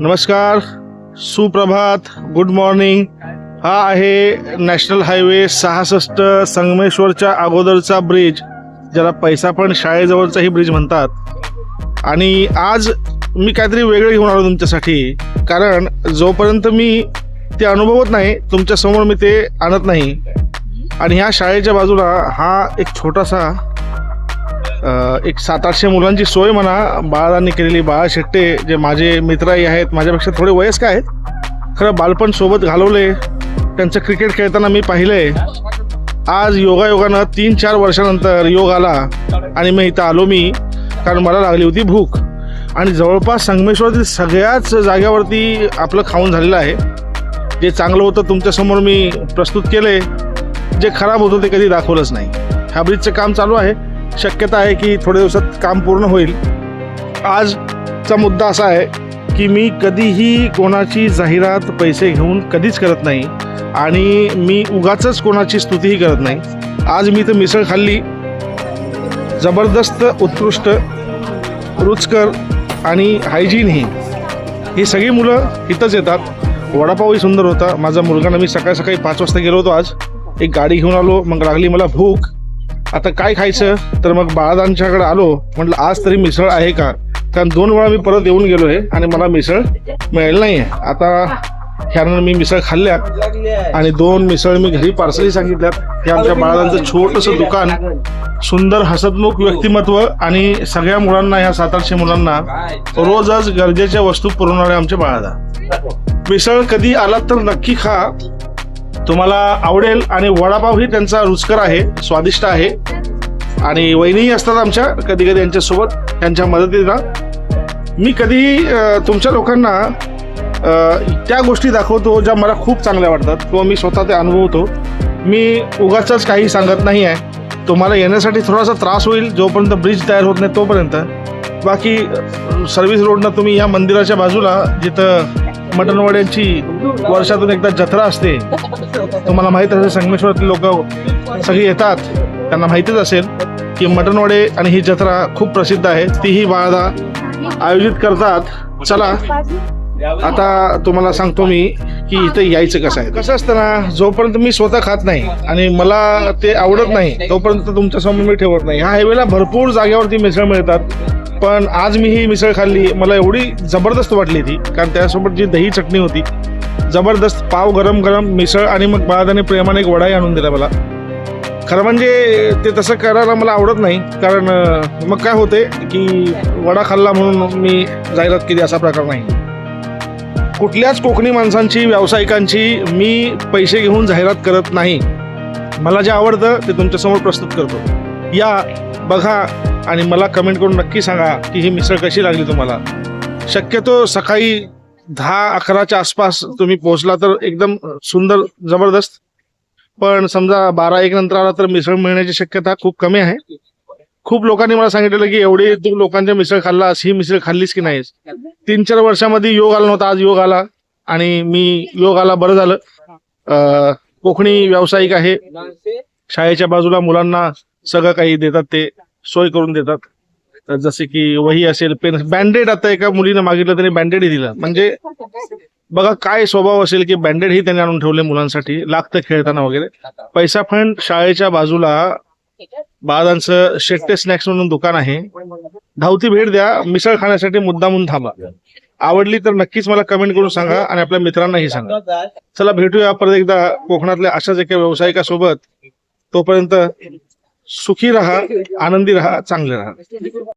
नमस्कार सुप्रभात good morning हा आहे नॅशनल हायवे सहासष्ट संगमेश्वरच्या अगोदरचा ब्रिज ज्याला पैसा पण शाळेजवळचाही ब्रिज म्हणतात. आणि आज मी काहीतरी वेगळं घेऊन आलो तुमच्यासाठी कारण जोपर्यंत मी ते अनुभवत नाही तुमच्यासमोर मी ते आणत नाही. आणि ह्या शाळेच्या बाजूला हा एक छोटासा एक सात आठशे मुलांची सोय म्हणा बाळांनी केलेली बाळा शेट्टे जे माझे मित्रही आहेत माझ्यापेक्षा थोडे वयस्क आहेत खरं बालपण सोबत घालवले त्यांचं क्रिकेट खेळताना मी पाहिलंय. आज योगायोगानं तीन चार वर्षानंतर योग आला आणि मी इथं आलो मी कारण मला लागली होती भूक. आणि जवळपास संगमेश्वरातील सगळ्याच जाग्यावरती आपलं खाऊन झालेलं आहे. जे चांगलं होतं तुमच्यासमोर मी प्रस्तुत केले जे खराब होतं ते कधी दाखवलंच नाही. ह्या ब्रिजचं काम चालू आहे. शक्यता आहे की थोड्या दिवसात काम पूर्ण होईल. आजचा मुद्दा असा आहे की मी कधीही कोणाची जाहिरात पैसे घेऊन कधीच करत नाही आणि मी उगाच कोणाची स्तुतीही करत नाही. आज मी तर मिसळ खाल्ली. जबरदस्त उत्कृष्ट रुचकर आणि हायजीनही ही. सगळी मुलं इथंच येतात. वडापावही सुंदर होता. माझा मुलगा मी सकाळी सकाळी पाच वाजता गेलो होतो आज. एक गाडी घेऊन आलो. मग लागली मला भूक. आता काय खायचं? तर मग बाळादांच्याकडे आलो. म्हटलं आज तरी मिसळ आहे का? कारण दोन वेळा मी परत येऊन गेलो आहे आणि मला मिसळ मिळेल नाही आहे आता ह्यानं मी मिसळ खाल्ल्या आणि दोन मिसळ मी घरी पार्सली सांगितल्यात हे आमच्या बाळादांचं छोटंसं दुकान सुंदर हसतमुख व्यक्तिमत्व आणि सगळ्या मुलांना ह्या सात आठशे मुलांना रोजच गरजेच्या वस्तू पुरवणारे आमचे बाळादा मिसळ कधी आलात तर नक्की खा. तुम्हाला आवडेल आणि वडापावही त्यांचा रुचकर आहे स्वादिष्ट आहे. आणि वहिनीही असतात आमच्या कधी कधी यांच्यासोबत त्यांच्या मदतीला मी कधी तुमच्या लोकांना त्या गोष्टी दाखवतो ज्या मला खूप चांगल्या वाटतात किंवा मी स्वतः ते अनुभवतो. मी उगाच काही सांगत नाही आहे. तुम्हाला येण्यासाठी थोडासा त्रास होईल जोपर्यंत ब्रिज तयार होत नाही तोपर्यंत. बाकी सर्व्हिस रोडनं तुम्ही या मंदिराच्या बाजूला जिथं मटणवड्यांची वर्षातून एकदा जत्रा असते तुम्हाला माहीत असेल संगमेश्वरातील लोक सगळी येतात. त्यांना माहितीच असेल की मटणवडे आणि ही जत्रा खूप प्रसिद्ध आहे. तीही बाळदा आयोजित करतात. चला आता तुम्हाला सांगतो मी की इथे यायचं कसं आहे. कसं असतं ना जोपर्यंत मी स्वतः खात नाही आणि मला ते आवडत नाही तोपर्यंत तुमच्यासमोर मी ठेवत नाही. ह्या हायवेला भरपूर जागेवरती मिसळ मिळतात. पण आज मी ही मिसळ खाल्ली मला एवढी जबरदस्त वाटली ती कारण त्यासोबत जी दही चटणी होती जबरदस्त पाव गरम गरम मिसळ आणि मग बाळादाने प्रेमाने एक वडाही आणून दिला मला. खरं म्हणजे ते तसं करायला मला आवडत नाही कारण मग काय होते की वडा खाल्ला म्हणून मी जाहिरात केली असा प्रकार नाही. कुठल्याच कोकणी माणसांची व्यावसायिकांची मी पैसे घेऊन जाहिरात करत नाही. मला जे आवडतं ते तुमच्यासमोर प्रस्तुत करतो. या बघा आणि मला कमेंट करून नक्की सांगा की ही मिसळ कशी लागली तुम्हाला. शक्यतो सकाळी दहा अकराच्या आसपास तुम्ही पोहोचला तर एकदम सुंदर जबरदस्त. पण समजा बारा एक नंतर आला तर मिसळ मिळण्याची शक्यता खूप कमी आहे. खूप लोकांनी मला सांगितलेलं की एवढी तू लोकांच्या मिसळ खाल्लास ही मिसळ खाल्लीस की नाहीस? तीन चार वर्षामध्ये योग आला नव्हता आज योग आला आणि मी योग आला बरं झालं. कोकणी व्यावसायिक आहे. शाळेच्या बाजूला मुलांना सगळं काही देतात ते सोय करून देतात. जसे की वही असेल पेन बँडेड आता एका मुलीनं मागितलं त्याने बँडेडही दिलं. म्हणजे बघा काय स्वभाव असेल की बँडेड ही त्यांनी आणून ठेवले मुलांसाठी लागतं खेळताना वगैरे. पैसा फंड शाळेच्या बाजूला बाळांचं शेट्टे स्नॅक्स म्हणून दुकान आहे. धावती भेट द्या मिसळ खाण्यासाठी मुद्दामून थांबा. आवडली तर नक्कीच मला कमेंट करून सांगा आणि आपल्या मित्रांनाही सांगा. चला भेटूया परत एकदा कोकणातल्या अशाच एका व्यावसायिकासोबत. तोपर्यंत सुखी राहा आनंदी राहा चांगले राहा.